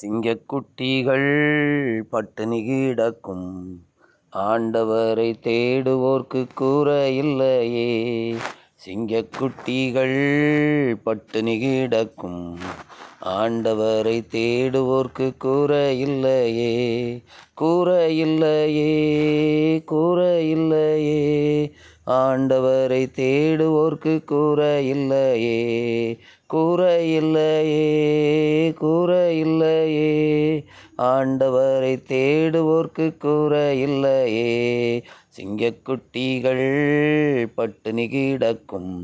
சிங்கக்குட்டிகள் பட்டினி கிடக்கும் ஆண்டவரை தேடுவோர்க்கு கூற இல்லையே. சிங்கக்குட்டிகள் பட்டினி கிடக்கும் ஆண்டவரை தேடுவோர்க்கு கூற இல்லையே. கூற இல்லையே கூற இல்லையே. ஆண்டவரை தேடுவோர்க்கு கூற இல்லையே. கூற இல்லையே கூற இல்லையே ஆண்டவரை தேடுவோர்க்கு கூற இல்லையே சிங்கக்குட்டிகள் பட்டினி கிடக்கும்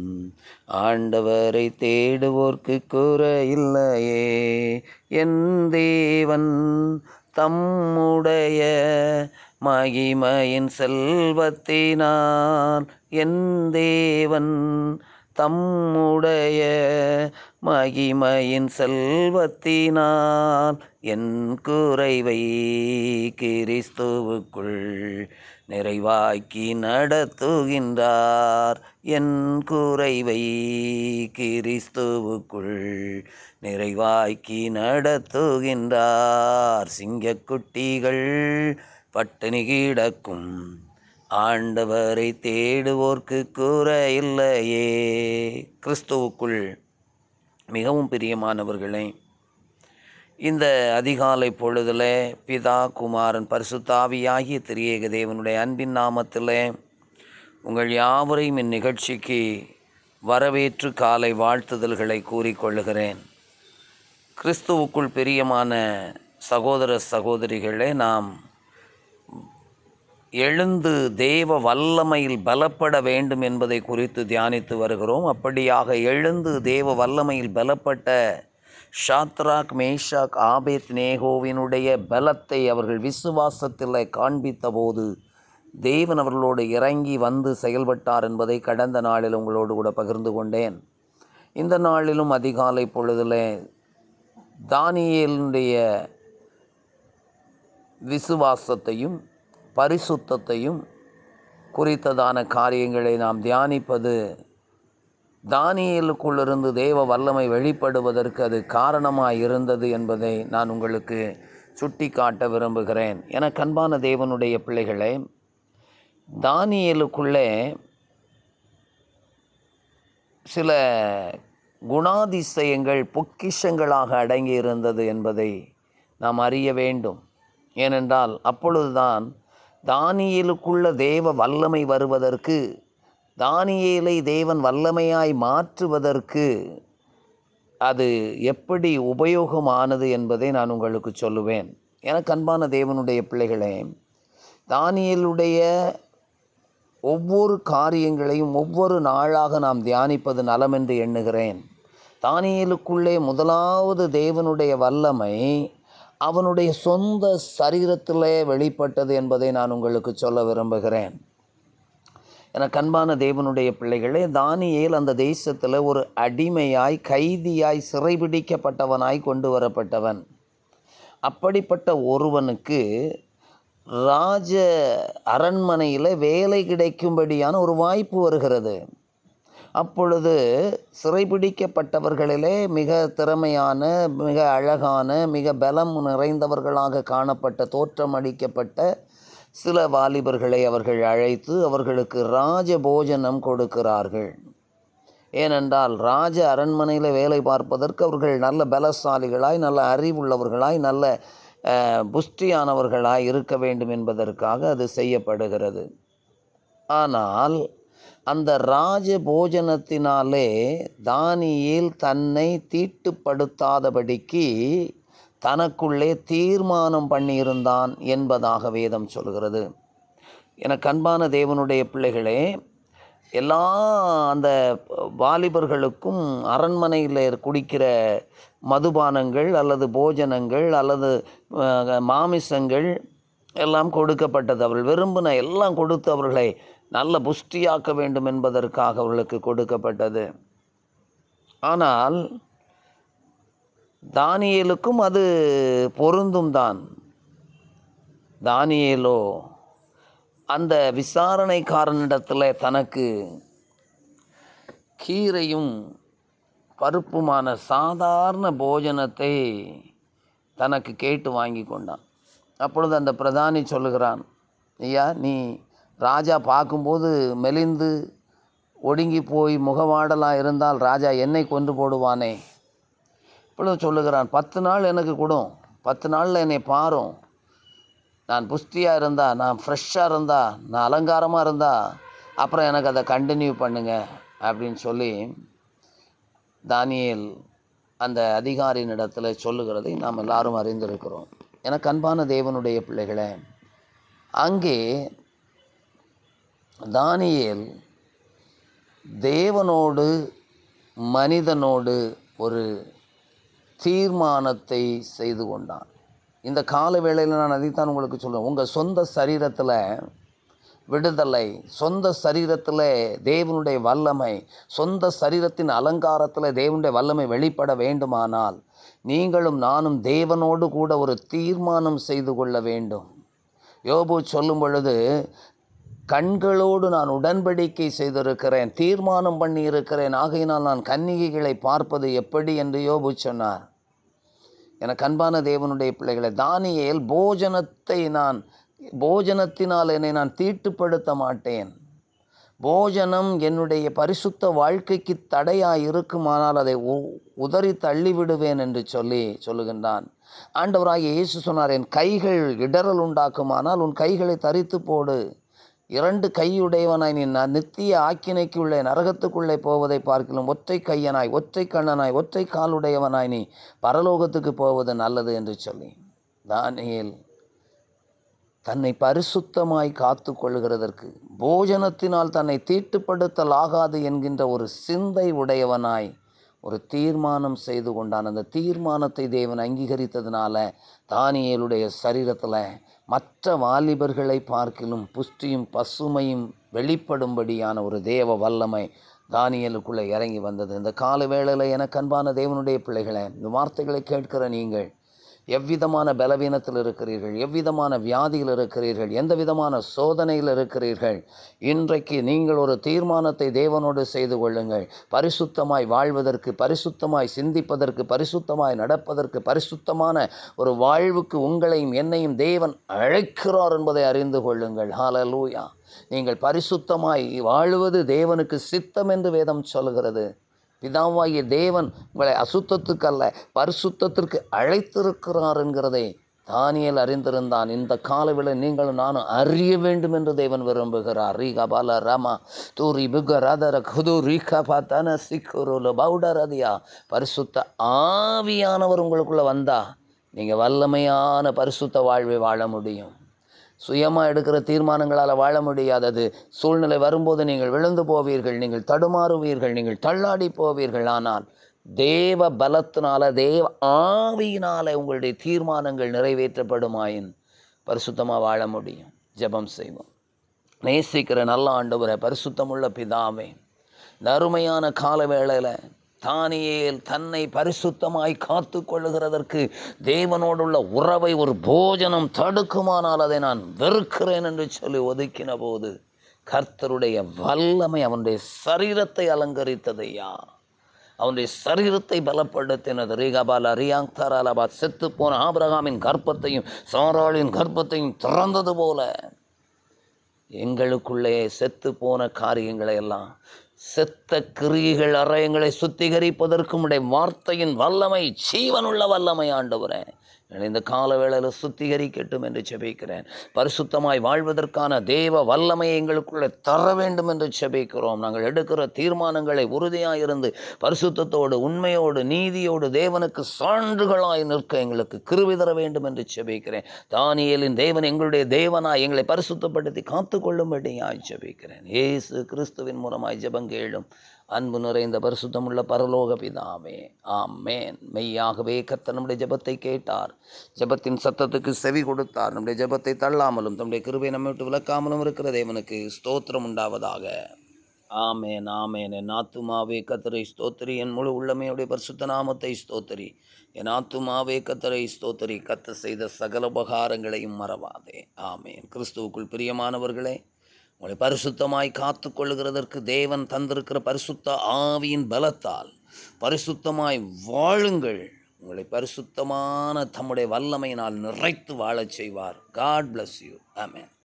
ஆண்டவரை தேடுவோர்க்கு கூற இல்லையே என் தேவன் தம்முடைய மகிமையின் செல்வத்தினால் என் தேவன் தம்முடைய மகிமையின் செல்வத்தினால் என் குறைவை கிறிஸ்துவுக்குள் நிறைவாக்கி நடத்துகின்றார். என் குறைவை கிறிஸ்துவுக்குள் நிறைவாக்கி நடத்துகின்றார். சிங்கக்குட்டிகள் பட்டினி கிடக்கும் ஆண்டவரை தேடுவோர்க்கு கூற இல்லையே. கிறிஸ்துவுக்குள் மிகவும் பிரியமானவர்களே இந்த அதிகாலை பொழுதில் பிதா குமாரன் பரிசுத்தாவியாகிய திரியேக தேவனுடைய அன்பின் நாமத்தில் உங்கள் யாவரையும் இந்நிகழ்ச்சிக்கு வரவேற்று காலை வாழ்த்துதல்களை கூறிக்கொள்ளுகிறேன் கிறிஸ்துவுக்குள் பிரியமான சகோதர சகோதரிகளே நாம் எழுந்து தேவ வல்லமையில் பலப்பட வேண்டும் என்பதை குறித்து தியானித்து வருகிறோம். அப்படியாக எழுந்து தேவ வல்லமையில் பலப்பட்ட ஷாத்ராக் மேஷாக் ஆபேத் நேகோவினுடைய பலத்தை அவர்கள் விசுவாசத்தில் காண்பித்த போது தேவன் அவர்களோடு இறங்கி வந்து செயல்பட்டார் என்பதை கடந்த நாளில் உங்களோடு கூட பகிர்ந்து கொண்டேன். இந்த நாளிலும் அதிகாலை பொழுதில் தானியேலுடைய விசுவாசத்தையும் பரிசுத்தத்தையும் குறித்ததான காரியங்களை நாம் தியானிப்பது தானியலுக்குள்ளிருந்து தேவ வல்லமை வெளிப்படுவதற்கு அது காரணமாக இருந்தது என்பதை நான் உங்களுக்கு சுட்டி காட்ட விரும்புகிறேன். என கண்பான தேவனுடைய பிள்ளைகளே தானியலுக்குள்ளே சில குணாதிசயங்கள் பொக்கிஷங்களாக அடங்கி இருந்தது என்பதை நாம் அறிய வேண்டும். ஏனென்றால் அப்பொழுதுதான் தானியலுக்குள்ள தேவ வல்லமை வருவதற்கு தானியேலை தேவன் வல்லமையாய் மாற்றுவதற்கு அது எப்படி உபயோகமானது என்பதை நான் உங்களுக்கு சொல்லுவேன். எனக்கு அன்பான தேவனுடைய பிள்ளைகளே தானியலுடைய ஒவ்வொரு காரியங்களையும் ஒவ்வொரு நாளாக நாம் தியானிப்பது நலம் என்று எண்ணுகிறேன். தானியலுக்குள்ளே முதலாவது தேவனுடைய வல்லமை அவனுடைய சொந்த சரீரத்திலே வெளிப்பட்டது என்பதை நான் உங்களுக்கு சொல்ல விரும்புகிறேன். என கண்பான தேவனுடைய பிள்ளைகளே தானியேல் அந்த தேசத்தில் ஒரு அடிமையாய் கைதியாய் சிறைபிடிக்கப்பட்டவனாய் கொண்டு வரப்பட்டவன். அப்படிப்பட்ட ஒருவனுக்கு ராஜ அரண்மனையில் வேலை கிடைக்கும்படியான ஒரு வாய்ப்பு வருகிறது. அப்பொழுது சிறைபிடிக்கப்பட்டவர்களிலே மிக திறமையான மிக அழகான மிக பலம் நிறைந்தவர்களாக காணப்பட்ட தோற்றமளிக்கப்பட்ட சில வாலிபர்களை அவர்கள் அழைத்து அவர்களுக்கு ராஜ போஜனம் கொடுக்கிறார்கள். ஏனென்றால் ராஜ அரண்மனையில் வேலை பார்ப்பதற்கு அவர்கள் நல்ல பலசாலிகளாய் நல்ல அறிவுள்ளவர்களாய் நல்ல புஷ்டியானவர்களாய் இருக்க வேண்டும் என்பதற்காக அது செய்யப்படுகிறது. ஆனால் அந்த ராஜ போஜனத்தினாலே தானியில் தன்னை தீட்டுப்படுத்தாதபடிக்கு தனக்குள்ளே தீர்மானம் பண்ணியிருந்தான் என்பதாக வேதம் சொல்கிறது. என கண்பான தேவனுடைய பிள்ளைகளே எல்லா அந்த வாலிபர்களுக்கும் அரண்மனையில் குடிக்கிற மதுபானங்கள் அல்லது போஜனங்கள் அல்லது மாமிசங்கள் எல்லாம் கொடுக்கப்பட்டது. அவர்கள் விரும்பின எல்லாம் கொடுத்து அவர்களை நல்ல புஷ்டியாக்க வேண்டும் என்பதற்காக அவர்களுக்கு கொடுக்கப்பட்டது. ஆனால் தானியலுக்கும் அது பொருந்தும் தான். தானியேலோ அந்த விசாரணைக்காரனிடத்தில் தனக்கு கீரையும் பருப்புமான சாதாரண போஜனத்தை தனக்கு கேட்டு வாங்கி கொண்டான். அப்பொழுது அந்த பிரதானி சொல்லுகிறான் ஐயா நீ ராஜா பார்க்கும்போது மெலிந்து ஒடுங்கி போய் முகவாடலாக இருந்தால் ராஜா என்னை கொண்டு போடுவானே. இப்பொழுது சொல்லுகிறான் பத்து நாள் எனக்கு கொடும் பத்து நாளில் என்னை பாரும். நான் புஸ்தியாக இருந்தா நான் ஃப்ரெஷ்ஷாக இருந்தா நான் அலங்காரமாக இருந்தா அப்புறம் எனக்கு அதை கண்டினியூ பண்ணுங்க அப்படின்னு சொல்லி தானியல் அந்த அதிகாரியின் இடத்துல சொல்லுகிறதை நாம் எல்லாரும் அறிந்திருக்கிறோம். எனக்கு அன்பான தேவனுடைய பிள்ளைகளை அங்கே தானியேல் தேவனோடு மனிதனோடு ஒரு தீர்மானத்தை செய்து கொண்டான். இந்த கால வேளையில் நான் அதைத்தான் உங்களுக்கு சொல்லுவேன் உங்கள் சொந்த சரீரத்தில் விடுதலை சொந்த சரீரத்தில் தேவனுடைய வல்லமை சொந்த சரீரத்தின் அலங்காரத்தில் தேவனுடைய வல்லமை வெளிப்பட வேண்டுமானால் நீங்களும் நானும் தேவனோடு கூட ஒரு தீர்மானம் செய்து கொள்ள வேண்டும். யோபு சொல்லும் பொழுது கண்களோடு நான் உடன்படிக்கை செய்திருக்கிறேன் தீர்மானம் பண்ணி இருக்கிறேன் ஆகையினால் நான் கன்னிகைகளை பார்ப்பது எப்படி? என்று யோபு சொன்னார். எனக்கு அன்பான தேவனுடைய பிள்ளைகளை தானியல் போஜனத்தை நான் போஜனத்தினால் என்னை நான் தீட்டுப்படுத்த மாட்டேன். போஜனம் என்னுடைய பரிசுத்த வாழ்க்கைக்கு தடையாக இருக்குமானால் அதை உ- உதறி தள்ளிவிடுவேன் என்று சொல்லி சொல்லுகின்றான். ஆண்டவராகிய இயேசு சொன்னார் என் கைகள் இடறல் உண்டாக்குமானால் உன் கைகளை தரித்து போடு இரண்டு கையுடையவனாய் நீ நித்திய ஆக்கினைக்குள்ளே நரகத்துக்குள்ளே போவதை பார்க்கலாம் ஒற்றை கையனாய் ஒற்றை கண்ணனாய் ஒற்றை காலுடையவனாய் நீ பரலோகத்துக்கு போவது நல்லது என்று சொல்லி தானியல் தன்னை பரிசுத்தமாய் காத்து கொள்கிறதற்கு போஜனத்தினால் தன்னை தீட்டுப்படுத்தலாகாது என்கின்ற ஒரு சிந்தை உடையவனாய் ஒரு தீர்மானம் செய்து கொண்டான். அந்த தீர்மானத்தை தேவன் அங்கீகரித்ததுனால தானியலுடைய சரீரத்தில் மற்ற வாலிபர்களை பார்க்கிலும் புஷ்டியும் பசுமையும் வெளிப்படும்படியான ஒரு தேவ வல்லமை தானியலுக்குள்ளே இறங்கி வந்தது. இந்த கால வேளையில் எனக்கு அன்பான தேவனுடைய பிள்ளைகளை இந்த வார்த்தைகளை கேட்கிற நீங்கள் எவ்விதமான பலவீனத்தில் இருக்கிறீர்கள் எவ்விதமான வியாதியில் இருக்கிறீர்கள் எந்த விதமான சோதனையில் இருக்கிறீர்கள் இன்றைக்கு நீங்கள் ஒரு தீர்மானத்தை தேவனோடு செய்து கொள்ளுங்கள். பரிசுத்தமாய் வாழ்வதற்கு பரிசுத்தமாய் சிந்திப்பதற்கு பரிசுத்தமாய் நடப்பதற்கு பரிசுத்தமான ஒரு வாழ்வுக்கு உங்களையும் என்னையும் தேவன் அழைக்கிறார் என்பதை அறிந்து கொள்ளுங்கள். ஹாலலூயா நீங்கள் பரிசுத்தமாய் வாழுவது தேவனுக்கு சித்தம் என்று வேதம் சொல்கிறது. பிதாவாகிய தேவன் உங்களை அசுத்தத்துக்கு அல்ல பரிசுத்தத்திற்கு அழைத்திருக்கிறார் என்கிறதை தானியல் அறிந்திருந்தான். இந்த காலவில் நீங்களும் நானும் அறிய வேண்டும் என்று தேவன் விரும்புகிறார். ரீகா பால ராமா தூரி புக ரதர குது ரீகா பாத்தன சிக்குருல பவுடரதியா பரிசுத்த ஆவியானவர் உங்களுக்குள்ளே வந்தா நீங்கள் வல்லமையான பரிசுத்த வாழ்வை வாழ முடியும். சுயமாக எடுக்கிற தீர்மானங்களால் வாழ முடியாதது. சூழ்நிலை வரும்போது நீங்கள் விழுந்து போவீர்கள் நீங்கள் தடுமாறுவீர்கள் நீங்கள் தள்ளாடி போவீர்கள். ஆனால் தேவ பலத்தினால தேவ ஆவியினால உங்களுடைய தீர்மானங்கள் நிறைவேற்றப்படுமாயின் பரிசுத்தமாக வாழ முடியும். ஜெபம் செய்வோம். நேசிக்கிற நல்ல ஆண்டவரை பரிசுத்தமுள்ள பிதாவே இந்த அருமையான கால வேளையில் தானியேல் தன்னை பரிசுத்தமாய் காத்து கொள்ளுகிறதற்கு தேவனோடுள்ள உறவை ஒரு போஜனம் தடுக்குமானால் அதை நான் வெறுக்கிறேன் என்று சொல்லி ஒதுக்கின போது கர்த்தருடைய வல்லமை அவனுடைய சரீரத்தை அலங்கரித்ததையா? அவனுடைய சரீரத்தை பலப்படுத்தினது. ரீகாபால் ரியாங் தாராலாபாத் செத்து போன ஆபிரகாமின் கர்ப்பத்தையும் சாராளின் கர்ப்பத்தையும் திறந்தது போல எங்களுக்குள்ளே செத்து போன காரியங்களை எல்லாம் செத்த கிரியைகள் அறையங்களை சுத்திகரிப்பதற்கும் உடைய வார்த்தையின் வல்லமை ஜீவனுள்ள வல்லமை ஆண்டவரே. இந்த கால வேளையில் சுத்திகரிக்கட்டும் என்று செபிக்கிறேன். பரிசுத்தமாய் வாழ்வதற்கான தேவ வல்லமையை எங்களுக்குள்ளே தர வேண்டும் என்று செபிக்கிறோம். நாங்கள் எடுக்கிற தீர்மானங்களை உறுதியாக இருந்து பரிசுத்தத்தோடு உண்மையோடு நீதியோடு தேவனுக்கு சான்றுகளாய் நிற்க எங்களுக்கு கிருவி தர வேண்டும் என்று செபிக்கிறேன். தானியலின் தேவன் எங்களுடைய தேவனாய் எங்களை பரிசுத்தப்படுத்தி காத்து கொள்ளும்படியாய் ஜெபிக்கிறேன் இயேசு கிறிஸ்துவின் மூலமாய் ஜெபங்கேளும் அன்பு நிறைந்த பரிசுத்தமுள்ள பரலோக பிதாவே ஆமேன். மெய்யாகவே கத்த நம்முடைய ஜபத்தை கேட்டார். ஜெபத்தின் சத்தத்துக்கு செவி கொடுத்தார். நம்முடைய ஜெபத்தை தள்ளாமலும் தம்முடைய கிருபை நம்மை விட்டு விளக்காமலும் இருக்கிற தேவனுக்கு ஸ்தோத்திரம் உண்டாவதாக. ஆமேன் ஆமேன். என் ஆத்துமாவே கத்தரை ஸ்தோத்திரி. என் முழு உள்ளமையுடைய பரிசுத்த நாமத்தை ஸ்தோத்திரி. என் ஆத்துமாவே கத்தரை ஸ்தோத்திரி. கத்த செய்த சகல உபகாரங்களையும் மறவாதே. ஆமேன். கிறிஸ்துவுக்குள் பிரியமானவர்களே உங்களை பரிசுத்தமாய் காத்து கொள்ளுகிறதற்கு தேவன் தந்திருக்கிற பரிசுத்த ஆவியின் பலத்தால் பரிசுத்தமாய் வாழுங்கள். உங்களை பரிசுத்தமான தம்முடைய வல்லமையினால் நிறைத்து வாழச் செய்வார். God bless you amen